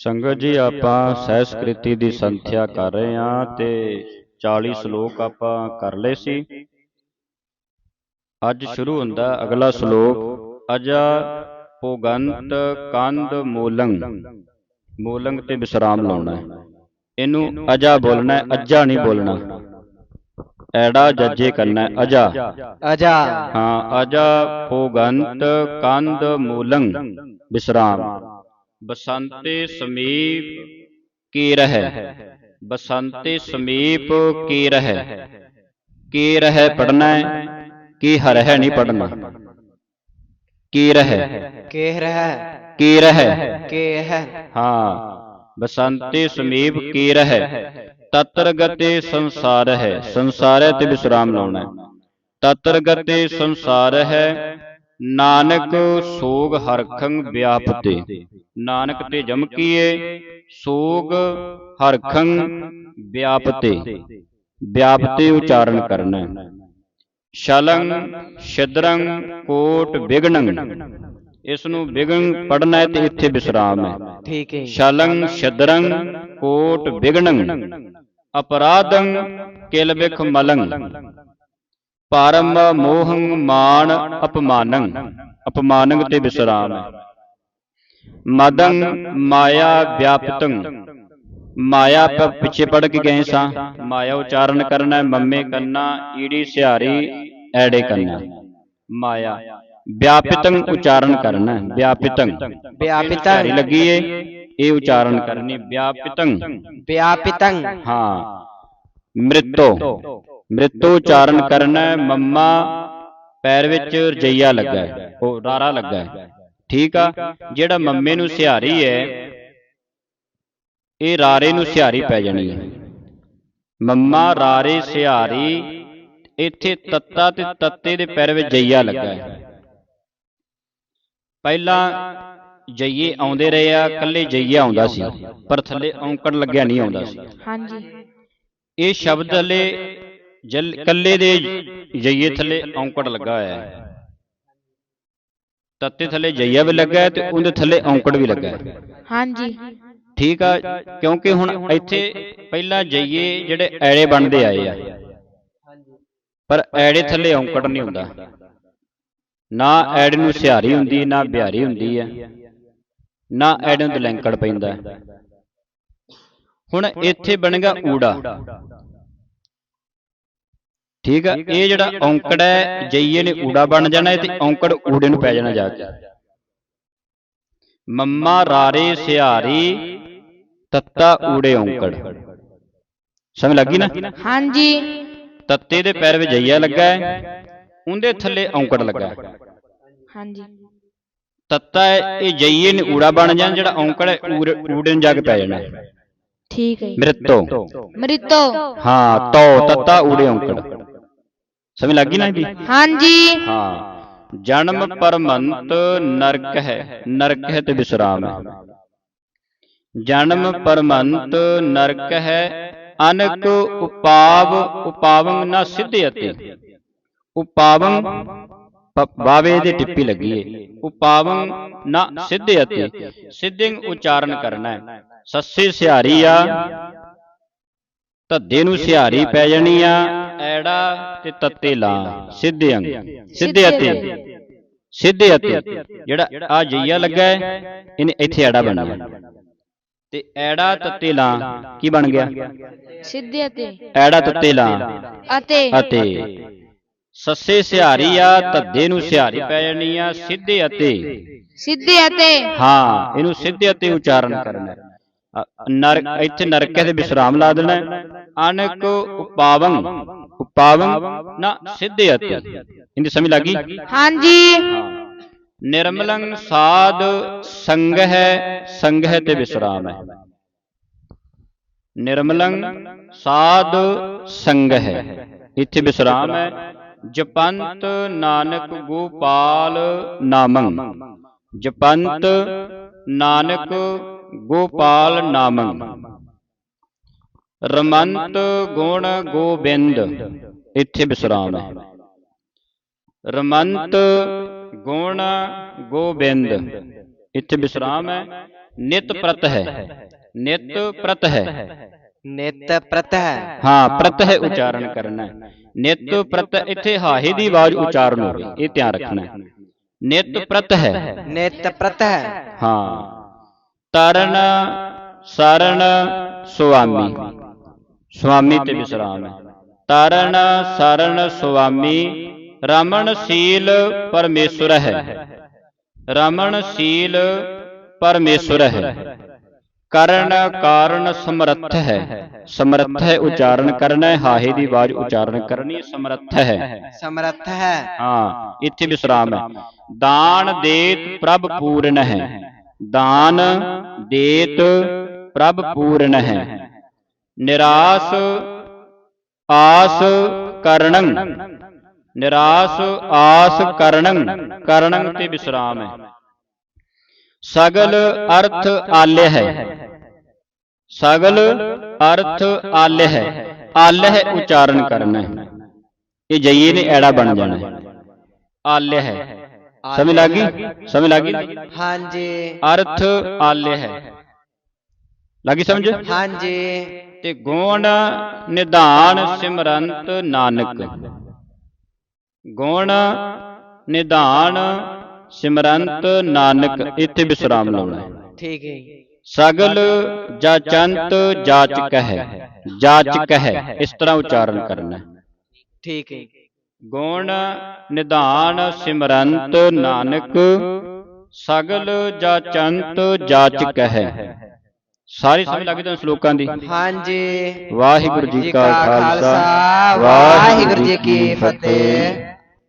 ਸੰਗਤ ਜੀ ਆਪਾਂ ਸਹਿਸਕ੍ਰਿਤੀ ਦੀ ਸੰਥਿਆ ਕਰ ਰਹੇ ਹਾਂ ਤੇ 40 ਸ਼ਲੋਕ ਆਪਾਂ ਕਰ ਲਏ ਸੀ। ਅੱਜ ਸ਼ੁਰੂ ਹੁੰਦਾ ਅਗਲਾ ਸ਼ਲੋਕ ਅਜਾ ਪੋਗੰਤ ਕੰਦ ਮੂਲੰ ਮੂਲੰਗ। ਤੇ ਵਿਸਰਾਮ ਲਾਉਣਾ ਹੈ। ਇਹਨੂੰ ਅਜਾ ਬੋਲਣਾ ਹੈ ਅੱਜਾ ਨਹੀਂ ਬੋਲਣਾ। ਐੜਾ ਜੱਜੇ ਕਰਨਾ ਹੈ ਅਜਾ। ਅਜਾ। ਹਾਂ ਅਜਾ ਪੋਗੰਤ ਕੰਦ ਮੂਲੰ ਵਿਸਰਾਮ। ਬਸੰਤੇ ਸਮੀਪ ਕੀ ਰਹਿ ਬਸੰਤੇ ਸਮੀਪ ਕੀ ਰਹਿ ਕੀ ਰਹਿ ਪੜਨਾ ਹੈ ਕੀ ਹਰਹਿ ਨਹੀਂ ਪੜਨਾ ਕੀ ਰਹਿ ਕੇਹ ਰਹਿ ਕੀ ਰਹਿ ਕੇਹ ਹਾਂ ਬਸੰਤੇ ਸਮੀਪ ਕੀ ਰਹਿ ਤਤਰ ਗਤੇ ਸੰਸਾਰ ਹੈ ਸੰਸਾਰ ਹੈ ਤੇ ਵਿਸਰਾਮ ਨਾਨਕ ਸੋਗ ਹਰਖੰ ਵਿਆਪਤੇ। ਨਾਨਕ ਤੇ ਜਮਕੀਏ ਸੋਗ ਹਰਖੰ ਵਿਆਪਤੇ। ਵਿਆਪਤੇ। ਉਚਾਰਨ ਕਰਨਾ। ਹੈ। ਸ਼ਲੰ ਛਿਦਰੰ ਕੋਟ ਵਿਗਣੰ ਇਸ ਨੂੰ ਵਿਗਣ ਪੜਨਾ ਹੈ ਤੇ ਇੱਥੇ ਵਿਸਰਾਮ। ਹੈ ਠੀਕ ਹੈ ਸ਼ਲੰ ਛਿਦਰੰ ਕੋਟ ਵਿਗਣੰ ਅਪਰਾਧੰ ਕਿਲ ਬਿਖ ਮਲੰ। ਪਰਮ ਮੋਹੰ ਮਾਨ ਅਪਮਾਨੰ ਅਪਮਾਨੰ ਤੇ ਵਿਸਰਾਮ ਹੈ ਮਦੰ ਮਾਇਆ ਵਿਆਪਤੰ ਮਾਇਆ ਪ- ਪਿੱਛੇ ਪੜ ਕੇ ਗਏ ਸਾਂ ਮਾਇਆ ਉਚਾਰਨ ਕਰਨਾ ਹੈ, ਮੰਮੇ ਕੰਨਾ ਈੜੀ ਸਿਹਾਰੀ ਐੜੇ ਕੰਨਾ ਮਾਇਆ ਵਿਆਪਿਤੰ ਉਚਾਰਨ ਕਰਨਾ ਹੈ, ਵਿਆਪਿਤੰ ਵਿਆਪਿਤੰ ਸਿਹਾਰੀ ਲੱਗੀ ਏ ਇਹ ਉਚਾਰਨ ਕਰਨੀ ਵਿਆਪਿਤੰ ਵਿਆਪਿਤੰ ਹਾਂ ਮ੍ਰਿਤੋ ਮ੍ਰਿਤੋ ਉਚਾਰਨ ਕਰਨਾ ਮੰਮਾ ਪੈਰ ਵਿੱਚ ਰਜਈਆ ਲੱਗਾ ਹੈ ਉਹ ਰਾਰਾ ਲੱਗਾ। ਹੈ ਠੀਕ ਆ ਜਿਹੜਾ ਮੰਮੇ ਨੂੰ ਸਿਹਾਰੀ ਹੈ ਇਹ ਰਾਰੇ ਨੂੰ ਸਿਹਾਰੀ ਪੈ ਜਾਣੀ ਹੈ। ਮੰਮਾ ਰਾਰੇ ਸਿਹਾਰੀ ਇੱਥੇ ਤੱਤਾ ਤੇ ਤੱਤੇ ਦੇ ਪੈਰ ਵਿੱਚ ਜਈਆ ਲੱਗਾ। ਹੈ ਪਹਿਲਾਂ ਜਈਏ ਆਉਂਦੇ ਰਹੇ ਆ ਕੱਲੇ ਜਈਆ ਆਉਂਦਾ ਸੀ। ਪਰ ਥੱਲੇ ਔਂਕੜ ਲੱਗਿਆ ਨਹੀਂ ਆਉਂਦਾ ਸੀ। ਹਾਂਜੀ। ਇਹ ਸ਼ਬਦ ਹਲੇ ਜਲ ਕੱਲੇ ਦੇ ਜਈਏ ਥੱਲੇ ਔਂਕੜ ਲੱਗਾ ਹੋਇਆ ਹੈ। ਤੱਤੇ ਥੱਲੇ ਜਈਆ ਵੀ ਲੱਗਾ ਹੈ ਤੇ ਉਹਦੇ ਥੱਲੇ ਔਂਕੜ ਵੀ ਲੱਗਾ ਹੈ। ਹਾਂਜੀ। ਠੀਕ ਆ ਕਿਉਂਕਿ ਹੁਣ ਇੱਥੇ ਪਹਿਲਾਂ ਜਈਏ ਜਿਹੜੇ ਐੜੇ ਬਣਦੇ ਆਏ ਆ। ਪਰ ਐੜੇ ਥੱਲੇ ਔਂਕੜ ਨਹੀਂ ਹੁੰਦਾ। ਨਾ ਐੜੇ ਨੂੰ ਸਿਹਾਰੀ ਹੁੰਦੀ ਨਾ ਬਿਹਾਰੀ ਹੁੰਦੀ ਹੈ ਨਾ ਐੜੇ ਨੂੰ ਦਲੈਂਕੜ ਪੈਂਦਾ। ਹੁਣ ਇੱਥੇ ਬਣੇਗਾ ਊੜਾ। ਠੀਕ ਆ? ਇਹ ਜਿਹੜਾ ਔਂਕੜ ਹੈ ਜਈਏ ਨੇ ਊੜਾ ਬਣ ਜਾਣਾ ਤੇ ਔਂਕੜ ਊੜੇ ਨੂੰ ਪੈ ਜਾਣਾ ਜਾ ਕੇ। ਮੰਮਾ ਰਾਰੇ ਸਿਹਾਰੀ ਤੱਤਾ ਊੜੇ ਔਂਕੜ। ਸਮਝ ਲੱਗੀ ਨਾ? ਹਾਂਜੀ। ਤੱਤੇ ਦੇ ਪੈਰ ਵਿੱਚ ਜਈਆ ਲੱਗਾ ਹੈ ਉਹਦੇ ਥੱਲੇ ਔਂਕੜ ਲੱਗਾ ਹੈ। ਹਾਂਜੀ। ਤੱਤਾ ਹੈ, ਇਹ ਜਈਏ ਨੇ ਊੜਾ ਬਣ ਜਾਣਾ ਜਿਹੜਾ ਔਂਕੜ ਹੈ ਊੜੇ ਊੜੇ ਨੂੰ ਜਾ ਕੇ ਪੈ ਜਾਣਾ। ਠੀਕ ਹੈ। ਮ੍ਰਿਤੋ। ਮ੍ਰਿਤੋ। ਹਾਂ ਤੋ ਤੱਤਾ ਊੜੇ ਔਂਕੜ। ਸਮਝ ਲੱਗੀ ਨਾ ਇਹਦੀ? ਹਾਂਜੀ। ਹਾਂ। ਜਨਮ ਪਰਮੰਤ ਨਰਕ ਹੈ ਨਰਕ ਹੈ ਤੇ ਵਿਸਰਾਮ ਹੈ। ਜਨਮ ਪਰਮੰਤ ਨਰਕ ਹੈ ਅਨਕ ਉਪਾਵ ਉਪਾਵੰ ਨਾ ਸਿੱਧਿਅਤੇ। ਉਪਾਵੰ ਬਾਵੇ ਦੀ ਟਿੱਪੀ ਲੱਗੀ ਏ। ਉਪਾਵੰ ਨਾ ਸਿੱਧਿਅਤੇ। ਸਿੱਧਿੰਗ ਉਚਾਰਨ ਕਰਨਾ ਹੈ। ਸੱਸੇ ਸਿਹਾਰੀ ਆ ਧੱਦੇ ਨੂੰ ਸਿਹਾਰੀ ਪੈ ਜਾਣੀ ਆ ਐੜਾ ਤੇ ਤੱਤੇ ਲਾ। ਸਿੱਧੇ ਅੰਗ। ਸਿੱਧੇ ਅਤੇ। ਸਿੱਧੇ ਅਤੇ। ਜਿਹੜਾ ਆ ਜਈਆ ਲੱਗਾ ਹੈ ਇਹਨੇ ਇੱਥੇ ਐੜਾ ਬਣ ਗਿਆ ਤੇ ਐੜਾ ਤੱਤੇ ਲਾ ਕੀ ਬਣ ਗਿਆ? ਸਿੱਧੇ ਅਤੇ। ਐੜਾ ਤੱਤੇ ਲਾ। ਅਤੇ। ਅਤੇ। ਸੱਸੇ ਸਿਹਾਰੀ ਆ ਧੱਦੇ ਨੂੰ ਸਿਹਾਰੀ ਪੈ ਜਾਣੀ ਆ ਸਿੱਧੇ ਅਤੇ। ਸਿੱਧੇ ਅਤੇ। ਹਾਂ ਇਹਨੂੰ ਸਿੱਧੇ ਅਤੇ ਉਚਾਰਨ ਕਰਨਾ। ਨਰ ਇੱਥੇ ਨਰਕੇ ਦੇ ਵਿਸਰਾਮ ਲਾ ਦੇਣਾ। ਅਨਕ ਉਪਾਵੰ। ਉਪਾਵੰ ਨਾ ਸਿੱਧੇ ਅਤੇ ਇਹਦੀ ਸਮਝ ਲੱਗੀ ਹਾਂਜੀ। ਨਿਰਮਲੰ ਸਾਧ ਸੰਗ ਹੈ ਸੰਗ ਹੈ ਤੇ ਵਿਸਰਾਮ ਹੈ ਨਿਰਮਲੰ ਸਾਧ ਸੰਗ ਹੈ ਇੱਥੇ ਵਿਸਰਾਮ ਹੈ ਜਪੰਤ ਨਾਨਕ ਗੋਪਾਲ ਨਾਮੰ। ਜਪੰਤ ਨਾਨਕ ਗੋਪਾਲ ਨਾਮੰ। ਰਮੰਤ ਗੁਣ ਗੋਬਿੰਦ ਇੱਥੇ ਵਿਸਰਾਮ ਹੈ ਰਮੰਤ ਗੁਣ ਗੋਬਿੰਦ ਇੱਥੇ ਵਿਸਰਾਮ ਹੈ ਨਿਤ ਪ੍ਰਤ ਹੈ ਨਿਤ ਪ੍ਰਤ ਹੈ ਨਿਤ ਪ੍ਰਤ ਹੈ ਹਾਂ ਪ੍ਰਤ ਹੈ ਉਚਾਰਨ ਕਰਨਾ ਹੈ ਨਿਤ ਪ੍ਰਤ ਇੱਥੇ ਹਾਹੇ ਦੀ ਆਵਾਜ਼ ਉਚਾਰਨ ਹੋਵੇ ਇਹ ਧਿਆਨ ਰੱਖਣਾ ਹੈ ਨਿਤ ਪ੍ਰਤ ਹੈ ਨਿਤ ਪ੍ਰਤ ਹੈ ਹਾਂ ਤਰਨ ਸਰਣ ਸੁਆਮੀ ਸੁਆਮੀ ਤੇ ਵਿਸਰਾਮ। ਹੈ ਤਰਨ ਸਰਣ ਸੁਆਮੀ ਰਮਨ ਸੀਲ ਪਰਮੇਸ਼ਰ ਹੈ। ਰਮਨ ਸੀਲ ਪਰਮੇਸ਼ਰ ਹੈ। ਕਰਨ ਕਾਰਨ ਸਮਰੱਥ ਹੈ। ਸਮਰੱਥ ਹੈ ਉਚਾਰਨ ਕਰਨਾ ਹੈ ਹਾਹੇ ਦੀ ਆਵਾਜ਼ ਉਚਾਰਨ ਕਰਨੀ ਸਮਰੱਥ ਹੈ। ਸਮਰੱਥ ਹੈ। ਹਾਂ ਇੱਥੇ ਵਿਸਰਾਮ ਹੈ। ਦਾਨ ਦੇਤ ਪ੍ਰਭ ਪੂਰਨ ਹੈ। ਦਾਨ ਦੇਤ ਪ੍ਰਭ ਪੂਰਨ ਹੈ। ਨਿਰਾਸ ਆਸ ਕਰਣੰ ਨਿਰਾਸ ਆਸ ਕਰਣੰ ਕਰਣੰ ਤੇ ਵਿਸਰਾਮ ਹੈ ਸਗਲ ਅਰਥ ਆਲਿਆ ਹੈ ਸਗਲ ਅਰਥ ਆਲਿਆ ਹੈ ਆਲਿਆ ਹੈ ਉਚਾਰਨ ਕਰਨਾ ਹੈ ਇਹ ਜਈਏ ਨੇ ਐੜਾ ਬਣ ਜਾਣਾ ਹੈ ਆਲਿਆ ਹੈ ਸਮਝ ਲੱਗੀ ਸਮਝ ਲੱਗੀ ਹਾਂਜੀ ਅਰਥ ਆਲਿਆ ਹੈ ਲੱਗੀ ਸਮਝ? ਹਾਂਜੀ। ਤੇ ਗੁਣ ਨਿਧਾਨ ਸਿਮਰੰਤ ਨਾਨਕ। ਗੁਣ ਨਿਧਾਨ ਸਿਮਰੰਤ ਨਾਨਕ ਇੱਥੇ ਵਿਸਰਾਮ ਲਾਉਣਾ ਹੈ। ਠੀਕ ਹੈ ਜੀ। ਸਗਲ ਜਾਚੰਤ ਜਾਚਕ ਹੈ ਜਾਚਕ ਹੈ ਇਸ ਤਰ੍ਹਾਂ ਉਚਾਰਨ ਕਰਨਾ ਹੈ। ਠੀਕ ਹੈ। ਗੁਣ ਨਿਧਾਨ ਸਿਮਰੰਤ ਨਾਨਕ ਸਗਲ ਜਾਚੰਤ ਜਾਚਕ ਹੈ ਸਾਰੀ ਸਮਝ ਲੱਗੀ ਤੁਹਾਨੂੰ ਸ਼ਲੋਕਾਂ ਦੀ? ਹਾਂਜੀ। ਵਾਹਿਗੁਰੂ ਜੀ ਕਾ ਖਾਲਸਾ ਵਾਹਿਗੁਰੂ ਜੀ ਕੀ ਫਤਿਹ।